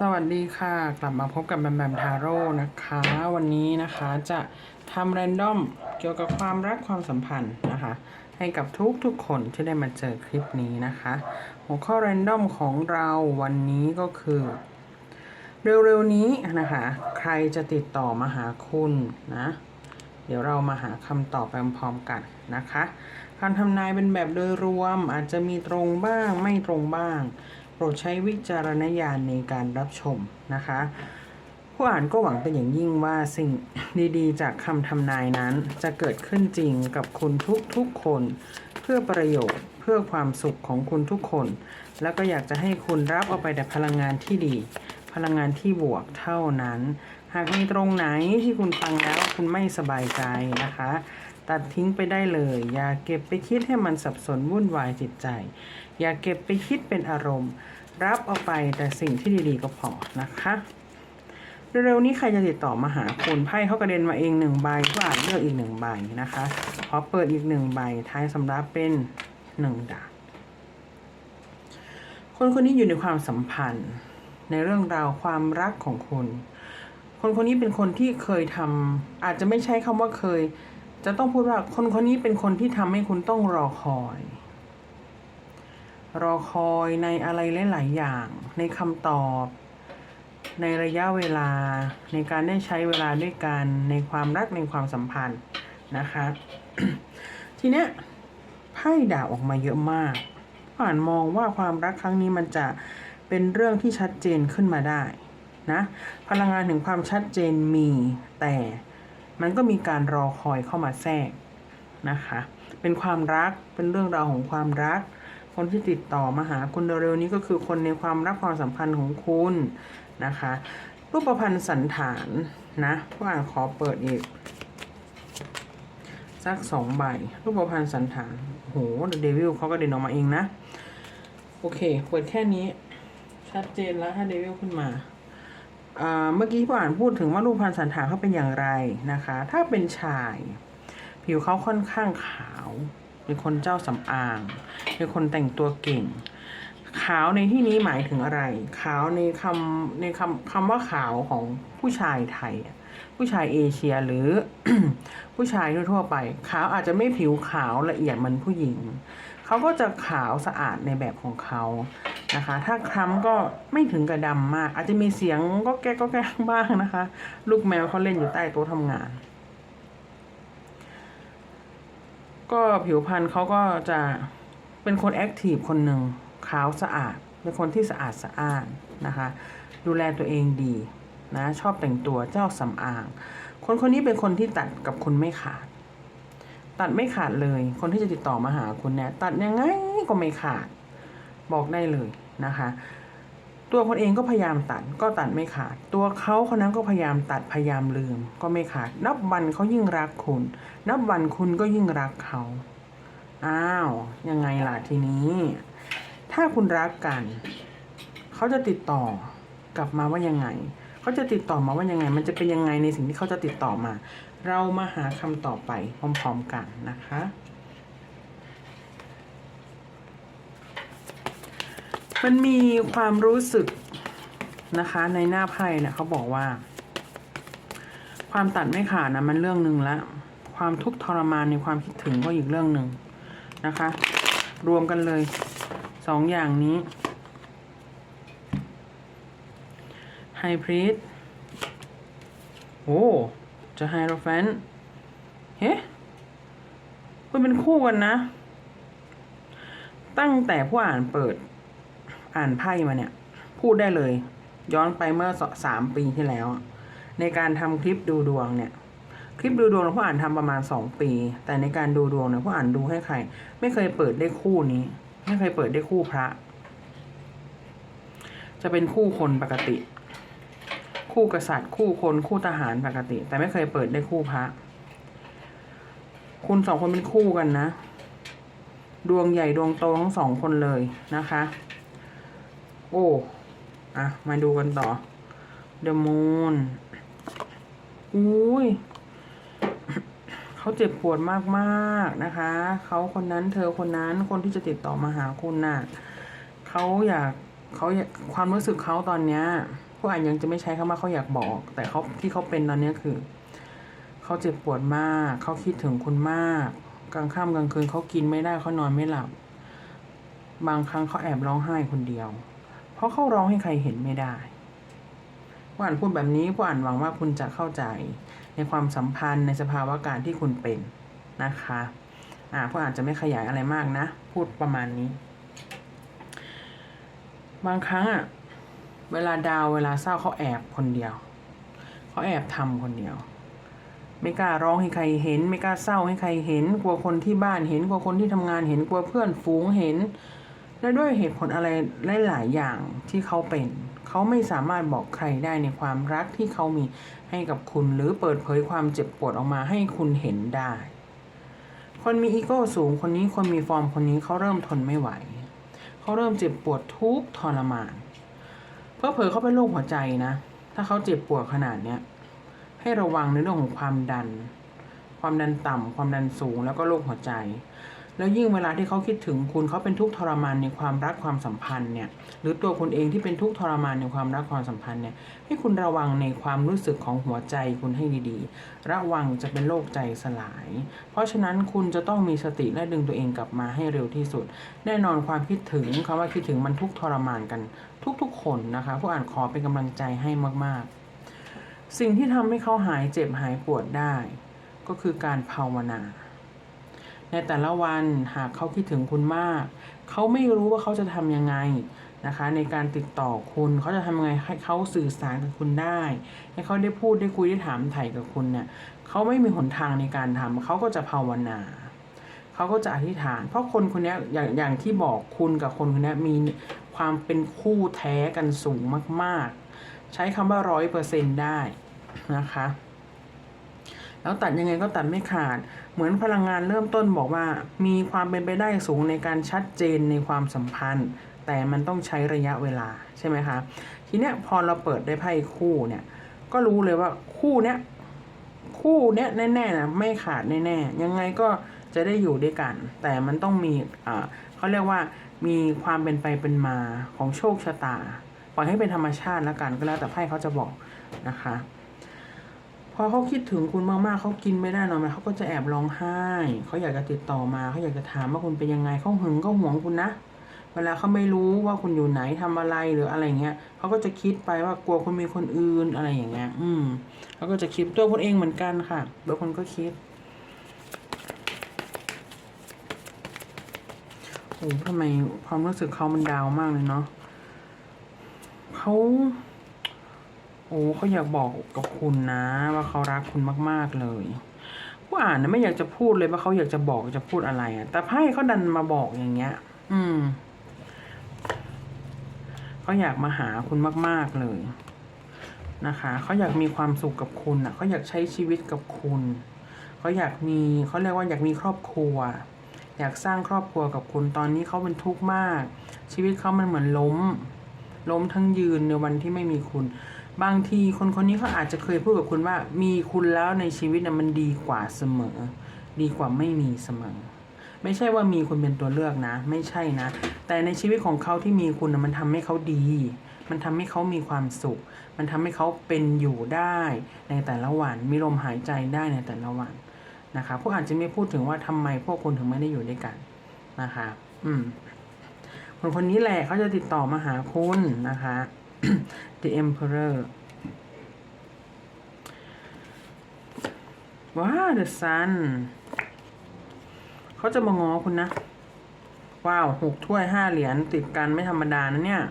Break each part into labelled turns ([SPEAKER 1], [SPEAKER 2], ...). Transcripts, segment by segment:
[SPEAKER 1] สวัสดีค่ะ กลับมาพบกับแบมแบมทาโร่นะคะ วันนี้นะคะจะทำแรนดอมเกี่ยวกับความรักความสัมพันธ์นะคะ ให้กับทุกทุกคนที่ได้มาเจอคลิปนี้นะคะ หัวข้อแรนดอมของเราวันนี้ก็คือ เร็วๆนี้นะคะ ใครจะติดต่อมาหาคุณนะ เดี๋ยวเรามาหาคำตอบไปพร้อมๆกันนะคะการทำนายเป็นแบบโดยรวมอาจจะมีตรงบ้างไม่ตรงบ้าง โปรดใช้วิจารณญาณในการรับชมนะคะ ผู้อ่านก็หวังเป็นอย่างยิ่งว่าสิ่งดีๆ จากคำทำนายนั้นจะเกิดขึ้นจริงกับคุณทุกๆคน เพื่อประโยชน์เพื่อความสุขของคุณทุกคน แล้วก็อยากจะให้คุณรับเอาไปแต่พลังงานที่ดี พลังงานที่บวกเท่านั้น หากมีตรงไหนที่คุณฟังแล้วคุณไม่สบายใจนะคะ ตัดทิ้งไปได้เลย อย่าเก็บไปคิดให้มันสับสนวุ่นวายจิตใจ อย่าเก็บไปคิดเป็นอารมณ์ รับเอาไปแต่สิ่งที่ดีๆก็พอนะคะเร็วๆนี้ใครจะติดต่อมาหาคุณไพ่เขากระเด็นมาเองหนึ่งใบก็อ่านเลือกอีกหนึ่งใบนะคะขอเปิดอีกหนึ่งใบท้ายสำรับเป็นหนึ่งดาบคนคนนี้อยู่ในความสัมพันธ์ ในเรื่องราวความรักของคุณ คนคนนี้เป็นคนที่เคยทำอาจจะไม่ใช้คำว่าเคย จะต้องพูดว่าคนคนนี้เป็นคนที่ทำให้คุณต้องรอคอย รอคอยในอะไรหลาย ๆ อย่าง ในคำตอบ ในระยะเวลา ในการได้ใช้เวลาด้วยกันในความรักในความสัมพันธ์นะคะ ทีเนี้ยไพ่ดาออกมาเยอะมากอ่านมองว่าความรักครั้งนี้มันจะเป็นเรื่องที่ชัดเจนขึ้นมาได้นะพลังงานถึงความชัดเจนมีแต่ มันก็มีการรอคอยเข้ามาแทรกนะคะ เป็นความรักเป็นเรื่องราวของความรัก คนที่ติดต่อมาหาคุณเร็วๆนี้ก็คือคนในความรักความสัมพันธ์ของคุณนะคะ รูปพันธ์สันฐานนะผู้อ่านขอเปิดอีกสักสองใบ รูปพันธ์สันฐานโหเดวิลเขาก็เดินออกมาเองนะ โอเค เปิดแค่นี้ ชัดเจนแล้วถ้าเดวิลขึ้นมาอ่า เมื่อกี้ผู้อ่านพูดถึงว่ารูปพันธ์สันฐานเขาเป็นอย่างไรนะคะ ถ้าเป็นชาย ผิวเขาค่อนข้างขาวเป็นคนเจ้าสำอางเป็นคนแต่งตัวเก่ง ขาวในที่นี้หมายถึงอะไร ขาวในคำในคำคำว่าขาวของผู้ชายไทย ผู้ชายเอเชียหรือผู้ชายทั่วๆไป ขาวอาจจะไม่ผิวขาวละเอียดเหมือนผู้หญิง เขาก็จะขาวสะอาดในแบบของเขานะคะ ถ้าคล้ำก็ไม่ถึงกระดำมาก อาจจะมีเสียงก็แก้ก็แก้บ้างนะคะ ลูกแมวเขาเล่นอยู่ใต้โต๊ะทำงาน ก็ผิวพรรณเขาก็จะเป็นคนแอคทีฟคนหนึ่งขาวสะอาด เป็นคนที่สะอาดสะอ้านนะคะ ดูแลตัวเองดีนะชอบแต่งตัวเจ้าสำอาง คนคนนี้เป็นคนที่ตัดกับคุณไม่ขาด ตัดไม่ขาดเลย คนที่จะติดต่อมาหาคุณเนี่ยตัดยังไงก็ไม่ขาด บอกได้เลยนะคะ ตัวคนเองก็พยายามตัดก็ตัดไม่ขาด ตัวเขาคนนั้นก็พยายามตัดพยายามลืม ก็ไม่ขาด นับวันเขายิ่งรักคุณ นับวันคุณก็ยิ่งรักเขาอ้าวยังไงล่ะทีนี้ ถ้าคุณรักกัน เขาจะติดต่อกลับมาว่ายังไงเขาจะติดต่อมาว่ายังไง มันจะเป็นยังไงในสิ่งที่เขาจะติดต่อมา เรามาหาคำตอบไปพร้อมๆกันนะคะ มันมีความรู้สึกนะคะในหน้าไพ่เนี่ยเขาบอกว่า ความตัดไม่ขาดนะมันเรื่องหนึ่งละความทุกข์ทรมานในความคิดถึงก็อีกเรื่องหนึ่งนะคะ รวมกันเลยสองอย่างนี้ไฮพรีดโอ้ จะไฮโรแฟนเฮ้คุณเป็นคู่กันนะ ตั้งแต่ผู้อ่านเปิด อ่านไพ่มาเนี่ย พูดได้เลย ย้อนไปเมื่อสสามปีที่แล้ว ในการทำคลิปดูดวงเนี่ย คลิปดูดวงเราผู้อ่านทำประมาณสองปี แต่ในการดูดวงเนี่ยผู้อ่านดูให้ใคร ไม่เคยเปิดได้คู่นี้ ไม่เคยเปิดได้คู่พระ จะเป็นคู่คนปกติ คู่กษัตริย์ คู่คนคู่ทหารปกติ แต่ไม่เคยเปิดได้คู่พระ คุณสองคนเป็นคู่กันนะ ดวงใหญ่ดวงโตทั้งสองคนเลยนะคะ โอ้อะมาดูกันต่อ The Moon อุ้ยเขาเจ็บปวดมากๆนะคะ เขาคนนั้นเธอคนนั้นคนที่จะติดต่อมาหาคุณน่ะเขาอยากเขาความรู้สึกเขาตอนเนี้ย ผู้อ่านยังจะไม่ใช้คำว่าเขาอยากบอก แต่เขาที่เขาเป็นตอนนี้คือ เขาเจ็บปวดมาก เขาคิดถึงคุณมาก กลางค่ำกลางคืนเขากินไม่ได้เขานอนไม่หลับ บางครั้งเขาแอบร้องไห้คนเดียว เพราะเขาร้องให้ใครเห็นไม่ได้ผู้อ่านพูดแบบนี้ผู้อ่านหวังว่าคุณจะเข้าใจในความสัมพันธ์ในสภาวะการที่คุณเป็นนะคะ อ่าผู้อ่านจะไม่ขยายอะไรมากนะ พูดประมาณนี้ บางครั้งอะ เวลาดาวเวลาเศร้าเขาแอบคนเดียว เขาแอบทำคนเดียว ไม่กล้าร้องให้ใครเห็น ไม่กล้าเศร้าให้ใครเห็น กลัวคนที่บ้านเห็น กลัวคนที่ทำงานเห็น กลัวเพื่อนฝูงเห็น และด้วยเหตุผลอะไรหลาย ๆ อย่างที่เขาเป็น เขาไม่สามารถบอกใครได้ในความรักที่เขามีให้กับคุณ หรือเปิดเผยความเจ็บปวดออกมาให้คุณเห็นได้ คนมีอีโก้สูงคนนี้คนมีฟอร์มคนนี้เขาเริ่มทนไม่ไหว เขาเริ่มเจ็บปวดทุกทรมาน เพราะเผลอเขาเป็นโรคหัวใจนะ ถ้าเขาเจ็บปวดขนาดเนี้ยให้ระวังในเรื่องของความดัน ความดันต่ำความดันสูงแล้วก็โรคหัวใจ แล้วยิ่งเวลาที่เขาคิดถึงคุณเขาเป็นทุกข์ทรมานในความรักความสัมพันธ์เนี่ยหรือตัวคุณเองที่เป็นทุกข์ทรมานในความรักความสัมพันธ์เนี่ยให้คุณระวังในความรู้สึกของหัวใจคุณให้ดีๆ ระวังจะเป็นโรคใจสลาย เพราะฉะนั้นคุณจะต้องมีสติและดึงตัวเองกลับมาให้เร็วที่สุด แน่นอนความคิดถึงคำว่าคิดถึงมันทุกข์ทรมานกัน ทุกๆ คนนะคะผู้อ่านขอเป็นกำลังใจให้มากๆ สิ่งที่ทำให้เขาหายเจ็บหายปวดได้ ก็คือการภาวนา ในแต่ละวันหากเขาคิดถึงคุณมาก เขาไม่รู้ว่าเขาจะทำยังไงนะคะ ในการติดต่อคุณเขาจะทำยังไงให้เขาสื่อสารกับคุณได้ ให้เขาได้พูดได้คุยได้ถามไถ่กับคุณเนี่ยเขาไม่มีหนทางในการทำเขาก็จะภาวนาเขาก็จะอธิษฐาน เพราะคนคนนี้อย่างอย่างที่บอกคุณกับคนคนนี้มีความเป็นคู่แท้กันสูงมาก ๆ ใช้คำว่าร้อยเปอร์เซ็นได้นะคะ แล้วตัดยังไงก็ตัดไม่ขาด เหมือนพลังงานเริ่มต้นบอกว่า มีความเป็นไปได้สูงในการชัดเจนในความสัมพันธ์ แต่มันต้องใช้ระยะเวลาใช่ไหมคะ ทีเนี้ยพอเราเปิดได้ไพ่คู่เนี่ยก็รู้เลยว่าคู่เนี้ยคู่เนี้ยแน่ๆนะไม่ขาดแน่ๆยังไงก็จะได้อยู่ด้วยกัน แต่มันต้องมีอ่าเขาเรียกว่ามีความเป็นไปเป็นมาของโชคชะตา ปล่อยให้เป็นธรรมชาติแล้วกันก็แล้วแต่ไพ่เขาจะบอกนะคะ พอเขาคิดถึงคุณมากๆเขากินไม่ได้นอนไม่เขาก็จะแอบร้องไห้เขาอยากจะติดต่อมาเขาอยากจะถามว่าคุณเป็นยังไงเขาหึงเขาหวงคุณนะเวลาเขาไม่รู้ว่าคุณอยู่ไหนทำอะไรหรืออะไรเงี้ยเขาก็จะคิดไปว่ากลัวคุณมีคนอื่นอะไรอย่างเงี้ย อืมเขาก็จะคิดตัวคุณเองเหมือนกันค่ะบางคนก็คิดโอ้ทำไมความรู้สึกเขามันดาวมากเลยเนาะเขา โอ้เขาอยากบอกกับคุณนะ ว่าเขารักคุณมาก ๆ เลยผู้อ่านนะไม่อยากจะพูดเลยว่าเขาอยากจะบอกจะพูดอะไรอะแต่ไพ่เขาดันมาบอกอย่างเงี้ย อืมเขาอยากมาหาคุณมาก ๆ เลยนะคะเขาอยากมีความสุขกับคุณอะเขาอยากใช้ชีวิตกับคุณเขาอยากมีเขาเรียกว่าอยากมีครอบครัว อยากสร้างครอบครัวกับคุณตอนนี้เขาเป็นทุกข์มาก ชีวิตเขามันเหมือนล้ม ล้มทั้งยืนในวันที่ไม่มีคุณ บางทีคนคนนี้เขาอาจจะเคยพูดกับคุณว่า มีคุณแล้วในชีวิตน่ะมันดีกว่าเสมอ ดีกว่าไม่มีเสมอ ไม่ใช่ว่ามีคุณเป็นตัวเลือกนะ ไม่ใช่นะ แต่ในชีวิตของเขาที่มีคุณน่ะมันทำให้เขาดี มันทำให้เขามีความสุข มันทำให้เขาเป็นอยู่ได้ในแต่ละวัน มีลมหายใจได้ในแต่ละวันนะคะพวกอาจจะไม่พูดถึงว่าทำไมพวกคุณถึงไม่ได้อยู่ด้วยกันนะคะ อืมคนคนนี้แหละเขาจะติดต่อมาหาคุณนะคะ The Emperor ว้า The Sun เขาจะมาง้อคุณนะ ว้าวหกถ้วยห้าเหรียญติดกันไม่ธรรมดานะเนี่ย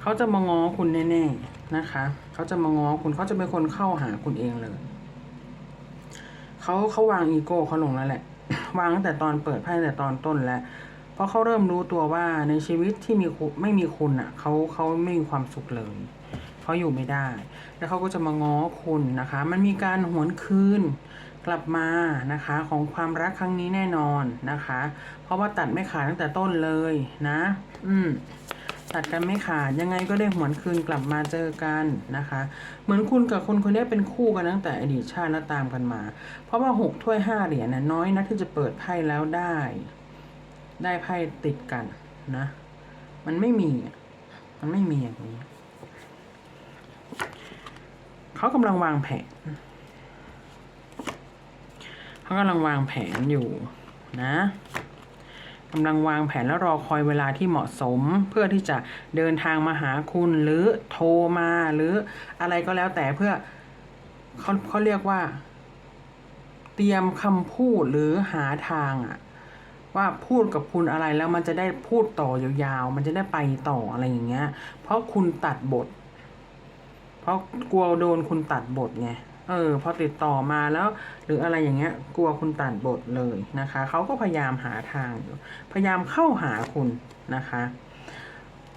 [SPEAKER 1] เขาจะมาง้อคุณแน่ๆนะคะ เขาจะมาง้อคุณเขาจะเป็นคนเข้าหาคุณเองเลย เขาเขาวางอีโก้เขาลงแล้วแหละ วางตั้งแต่ตอนเปิดไพ่แต่ตอนต้นแล้ว ราะเขาเริ่มรู้ตัวว่าในชีวิตที่มีไม่มีคุณอะเขาเขาไม่มีความสุขเลยเขาอยู่ไม่ได้ แล้วเขาก็จะมาง้อคุณนะคะ มันมีการหวนคืนกลับมานะคะของความรักครั้งนี้แน่นอนนะคะ เพราะว่าตัดไม่ขาดตั้งแต่ต้นเลยนะ อืมตัดกันไม่ขาดยังไงก็ได้หวนคืนกลับมาเจอกันนะคะ เหมือนคุณกับคนคนนี้เป็นคู่กันตั้งแต่อดีตชาติแล้วตามกันมา เพราะว่าหกถ้วยห้าเหรียญนะน้อยนะที่จะเปิดไพ่แล้วได้ ได้ไพ่ติดกันนะ มันไม่มีมันไม่มีอย่างนี้ เขากำลังวางแผน เขากำลังวางแผนอยู่นะกำลังวางแผนแล้วรอคอยเวลาที่เหมาะสม เพื่อที่จะเดินทางมาหาคุณหรือโทรมาหรืออะไรก็แล้วแต่เพื่อเขาเขาเรียกว่า เตรียมคำพูดหรือหาทางอะ ว่าพูดกับคุณอะไรแล้วมันจะได้พูดต่อยาวๆ มันจะได้ไปต่ออะไรอย่างเงี้ย เพราะคุณตัดบท เพราะกลัวโดนคุณตัดบทไงเออพอติดต่อมาแล้ว หรืออะไรอย่างเงี้ย กลัวคุณตัดบทเลยนะคะเขาก็พยายามหาทางอยู่พยายามเข้าหาคุณนะคะ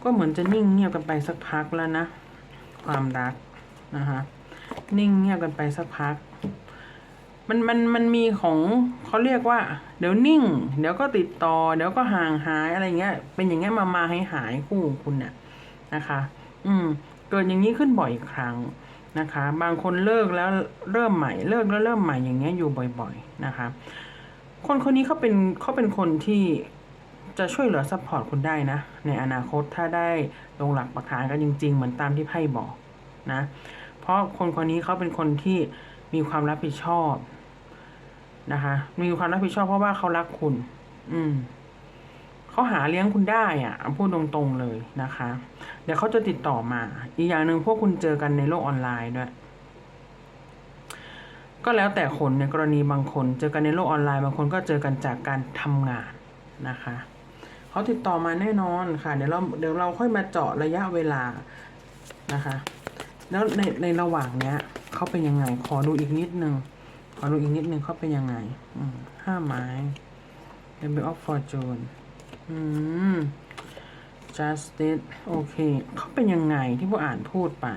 [SPEAKER 1] ก็เหมือนจะนิ่งเงียบกันไปสักพักแล้วนะ ความรักนะคะนิ่งเงียบกันไปสักพัก มันมันมันมีของเขาเรียกว่า เดี๋ยวนิ่ง เดี๋ยวก็ติดต่อ เดี๋ยวก็ห่างหายอะไรเงี้ย เป็นอย่างเงี้ยมามาให้หายคู่ของคุณเนี่ยนะคะ อืม เกิดอย่างนี้ขึ้นบ่อยครั้งนะคะ บางคนเลิกแล้วเริ่มใหม่ เลิกแล้วเริ่มใหม่อย่างเงี้ยอยู่บ่อยๆนะคะ คนคนนี้เขาเป็นเขาเป็นคนที่จะช่วยเหลือซัพพอร์ตคุณได้นะ ในอนาคตถ้าได้ลงหลักปักฐานกันจริง ๆ เหมือนตามที่ไพ่บอกนะ เพราะคนคนนี้เขาเป็นคนที่ มีความรับผิดชอบนะคะมีความรับผิดชอบเพราะว่าเขารักคุณ อืมเขาหาเลี้ยงคุณได้อะพูดตรงๆเลยนะคะ เดี๋ยวเขาจะติดต่อมา อีกอย่างหนึ่งพวกคุณเจอกันในโลกออนไลน์ด้วย ก็แล้วแต่คนในกรณีบางคน เจอกันในโลกออนไลน์บางคนก็เจอกันจากการทำงานนะคะเขาติดต่อมาแน่นอนค่ะ เดี๋ยวเราเดี๋ยวเราค่อยมาเจาะระยะเวลานะคะ แล้วในในระหว่างเนี้ยเขาเป็นยังไง ขอดูอีกนิดนึง ขอดูอีกนิดนึงเขาเป็นยังไง อืมห้าไม้ The Bill of Fortune อืม justice โอเค เขาเป็นยังไงที่ผู้อ่านพูดไป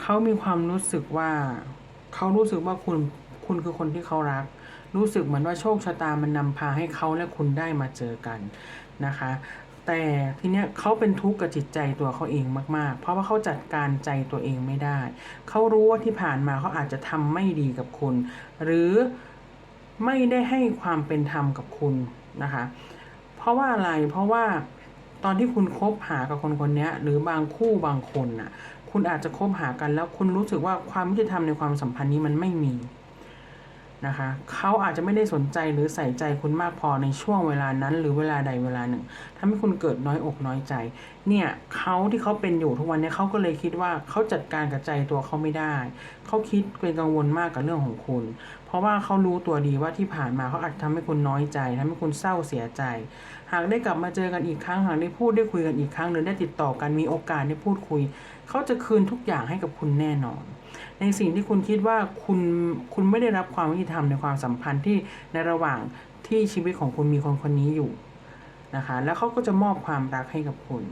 [SPEAKER 1] เขามีความรู้สึกว่า เขารู้สึกว่าคุณ คุณคือคนที่เขารัก รู้สึกเหมือนว่าโชคชะตามันนำพาให้เขาและคุณได้มาเจอกันนะคะ แต่ทีเนี้ยเขาเป็นทุกข์กับจิตใจตัวเขาเองมาก ๆ เพราะว่าเขาจัดการใจตัวเองไม่ได้ เขารู้ว่าที่ผ่านมาเขาอาจจะทำไม่ดีกับคุณ หรือไม่ได้ให้ความเป็นธรรมกับคุณนะคะ เพราะว่าอะไร เพราะว่าตอนที่คุณคบหากับคนคนนี้หรือบางคู่บางคนน่ะ คุณอาจจะคบหากันแล้วคุณรู้สึกว่าความยุติธรรมในความสัมพันธ์นี้มันไม่มี นะคะเขาอาจจะไม่ได้สนใจหรือใส่ใจคุณมากพอในช่วงเวลานั้น หรือเวลาใดเวลาหนึ่งทำให้คุณเกิดน้อยอกน้อยใจ เนี่ยเขาที่เขาเป็นอยู่ทุกวันนี้เขาก็เลยคิดว่าเขาจัดการกับใจตัวเขาไม่ได้เขาคิดเป็นกังวลมากกับเรื่องของคุณ เพราะว่าเขารู้ตัวดีว่าที่ผ่านมาเขาอาจทำให้คุณน้อยใจทำให้คุณเศร้าเสียใจ หากได้กลับมาเจอกันอีกครั้งหากได้พูดได้คุยกันอีกครั้งหรือได้ติดต่อกันมีโอกาสได้พูดคุยเขาจะคืนทุกอย่างให้กับคุณแน่นอน ในสิ่งที่คุณคิดว่าคุณคุณไม่ได้รับความยุติธรรมในความสัมพันธ์ที่ในระหว่างที่ชีวิตของคุณมีคนคนนี้อยู่นะคะแล้วเขาก็จะมอบความรักให้กับคุณ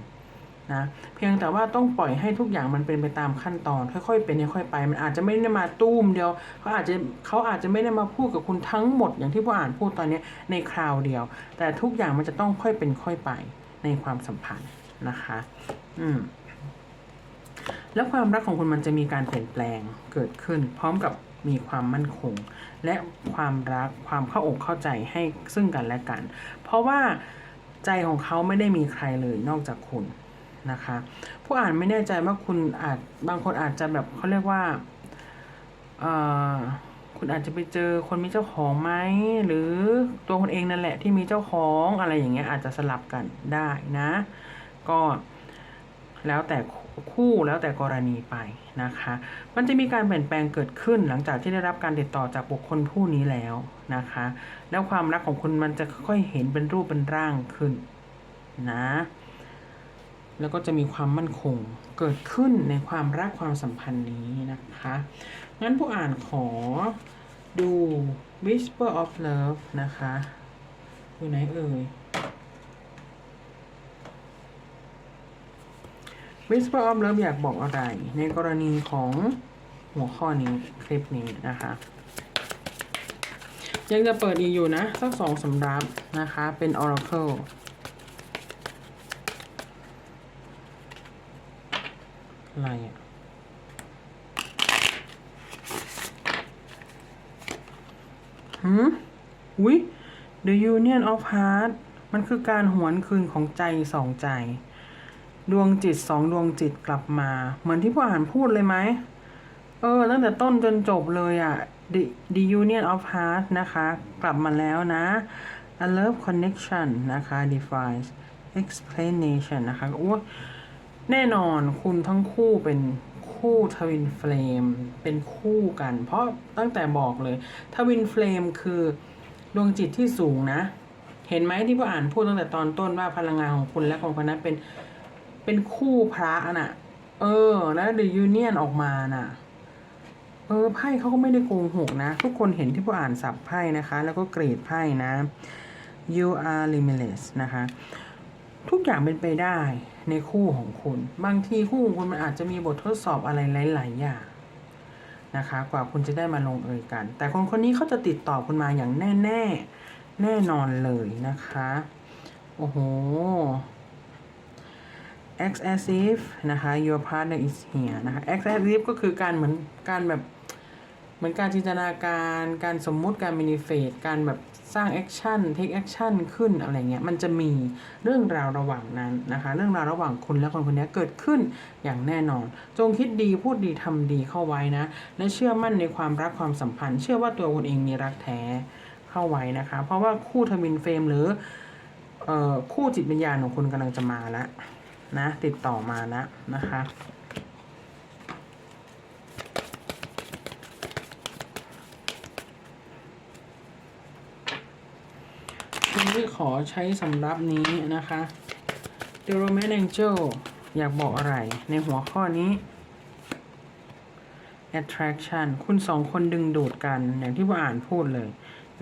[SPEAKER 1] นะเพียงแต่ว่าต้องปล่อยให้ทุกอย่างมันเป็นไปตามขั้นตอน ค่อยๆ เป็นค่อยๆไป มันอาจจะไม่ได้มาตุ้มเดียวเขาอาจจะเขาอาจจะไม่ได้มาพูดกับคุณทั้งหมดอย่างที่ผู้อ่านพูดตอนนี้ในคราวเดียว แต่ทุกอย่างมันจะต้องค่อยเป็นค่อยไปในความสัมพันธ์นะคะ อืม แล้วความรักของคุณมันจะมีการเปลี่ยนแปลงเกิดขึ้น พร้อมกับมีความมั่นคง และความรักความเข้าอกเข้าใจให้ซึ่งกันและกัน เพราะว่าใจของเขาไม่ได้มีใครเลยนอกจากคุณนะคะ ผู้อ่านไม่แน่ใจว่าคุณอาจบางคนอาจจะแบบเขาเรียกว่าคุณอาจจะไปเจอคนมีเจ้าของไหมหรือตัวคนเองนั่นแหละที่มีเจ้าของอะไรอย่างเงี้ยอาจจะสลับกันได้นะ ก็แล้วแต่คู่ คู่แล้วแต่กรณีไปนะคะ มันจะมีการเปลี่ยนแปลงเกิดขึ้นหลังจากที่ได้รับการติดต่อจากบุคคลผู้นี้แล้วนะคะ แล้วความรักของคุณมันจะค่อยๆเห็นเป็นรูปเป็นร่างขึ้นนะ แล้วก็จะมีความมั่นคงเกิดขึ้นในความรักความสัมพันธ์นี้นะคะ งั้นผู้อ่านขอดู Whisper of Love นะคะ อยู่ไหนเอ่ย Whisper of Love อยากบอกอะไร ในกรณีของหัวข้อนี้คลิปนี้นะคะยังจะเปิดอีกอยู่นะ สักสองสำรับนะคะ เป็น Oracle อะไรอะหืมอุ้ย The Union of Heart มันคือการหวนคืนของใจสองใจ ดวงจิตสองดวงจิตกลับมา เหมือนที่ผู้อ่านพูดเลยไหม เออ ตั้งแต่ต้นจนจบเลยอะ่ะ the the union of hearts นะคะ กลับมาแล้วนะ a love connection นะคะ defines explanation นะคะโอ้แน่นอนคุณทั้งคู่เป็นคู่ทวินเฟลมเป็นคู่กัน เพราะตั้งแต่บอกเลยทวินเฟลมคือดวงจิตที่สูงนะ เห็นไหมที่ผู้อ่านพูดตั้งแต่ตอนต้นว่าพลังงานของคุณและของคนนั้นเป็น เป็นคู่พระน่ะ เออ แล้ว the union ออกมาน่ะ เออ ไพ่เขาก็ไม่ได้โกงหกนะ ทุกคนเห็นที่ผู้อ่านสับไพ่นะคะ แล้วก็เกรดไพ่นะ you are limitless นะคะ ทุกอย่างเป็นไปได้ในคู่ของคุณ บางทีคู่ของคุณมันอาจจะมีบททดสอบอะไรหลาย ๆ อย่างนะคะ กว่าคุณจะได้มาลงเอยกัน แต่คนคนนี้เขาจะติดต่อคุณมาอย่างแน่ ๆ แน่นอนเลยนะคะ โอ้โห act as if นะคะ your partner is here นะคะ act as if ก็คือการเหมือนการแบบเหมือนการจินตนาการการสมมุติการมินิเฟตการแบบสร้างแอคชั่นเทคแอคชั่นขึ้นอะไรเงี้ยมันจะมีเรื่องราวระหว่างนั้นนะคะ เรื่องราวระหว่างคุณและคนคนนี้เกิดขึ้นอย่างแน่นอน จงคิดดีพูดดีทำดีเข้าไว้นะ และเชื่อมั่นในความรักความสัมพันธ์ เชื่อว่าตัวคุณเองมีรักแท้เข้าไว้นะคะ เพราะว่าคู่ทวินเฟรมหรือออคู่จิตวิญญาณของคุณกำลังจะมาแล้ว นะ ติดต่อมาแล้วนะคะคุณที่ขอใช้สำรับนี้นะคะ The Romance Angel อยากบอกอะไรในหัวข้อนี้ attraction คุณสองคนดึงดูดกันอย่างที่ว่าอ่านพูดเลย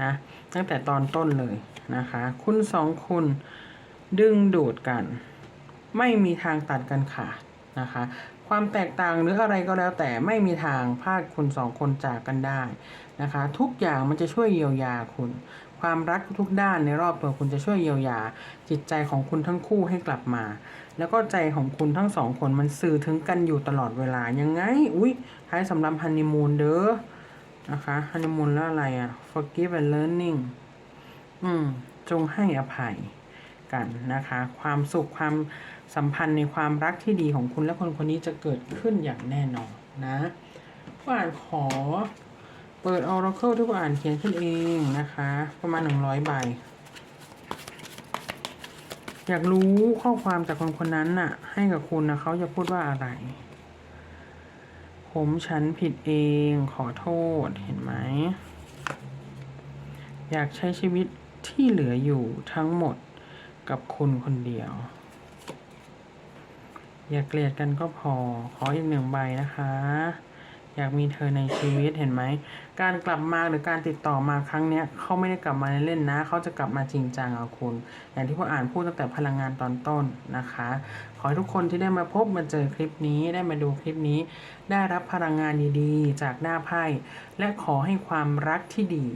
[SPEAKER 1] นะ ตั้งแต่ตอนต้นเลยนะคะ คุณสองคนดึงดูดกัน ไม่มีทางตัดกันขาดนะคะ ความแตกต่างหรืออะไรก็แล้วแต่ไม่มีทางพาดคุณสองคนจากกันได้นะคะ ทุกอย่างมันจะช่วยเยียวยาคุณ ความรักทุกด้านในรอบตัวคุณจะช่วยเยียวยา จิตใจของคุณทั้งคู่ให้กลับมา แล้วก็ใจของคุณทั้งสองคนมันสื่อถึงกันอยู่ตลอดเวลายังไงอุ้ยท้ายสำหรับฮันนีมูนเด้อนะคะฮันนีมูนแล้วอะไรอะ forgive and learning อืมจงให้อภัยกันนะคะ ความสุขความ สัมพันธ์ในความรักที่ดีของคุณและคนคนนี้จะเกิดขึ้นอย่างแน่นอนนะผู้อ่านขอเปิด Oracle ที่ผู้อ่านเขียนขึ้นเองนะคะ ประมาณ 100 ใบ อยากรู้ข้อความจากคนคนนั้นน่ะ ให้กับคุณนะเขาจะพูดว่าอะไร ผมฉันผิดเองขอโทษเห็นไหม อยากใช้ชีวิตที่เหลืออยู่ทั้งหมดกับคุณคนเดียว อย่าเกลียดกันก็พอ ขออีกหนึ่งใบนะคะ อยากมีเธอในชีวิตเห็นไหม การกลับมาหรือการติดต่อมาครั้งเนี้ยเขาไม่ได้กลับมาเล่นๆนะ เขาจะกลับมาจริงจังเอาคุณ อย่างที่พ่ออ่านพูดตั้งแต่พลังงานตอนต้นนะคะ ขอให้ทุกคนที่ได้มาพบมาเจอคลิปนี้ได้มาดูคลิปนี้ ได้รับพลังงานดีๆ จากหน้าไพ่ และขอให้ความรักที่ดี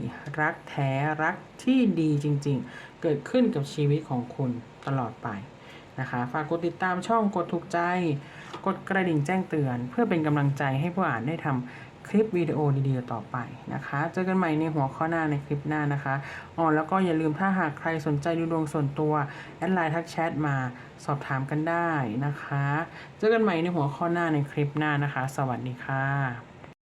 [SPEAKER 1] รักแท้รักที่ดีจริง ๆ เกิดขึ้นกับชีวิตของคุณตลอดไป นะคะฝากกดติดตามช่องกดถูกใจ กดกระดิ่งแจ้งเตือน เพื่อเป็นกำลังใจให้ผู้อ่านได้ทำคลิปวิดีโอดีๆต่อไปนะคะ เจอกันใหม่ในหัวข้อหน้าในคลิปหน้านะคะอ๋อแล้วก็อย่าลืมถ้าหากใครสนใจดูดวงส่วนตัวแอดไลน์ทักแชทมาสอบถามกันได้นะคะ เจอกันใหม่ในหัวข้อหน้าในคลิปหน้านะคะ สวัสดีค่ะ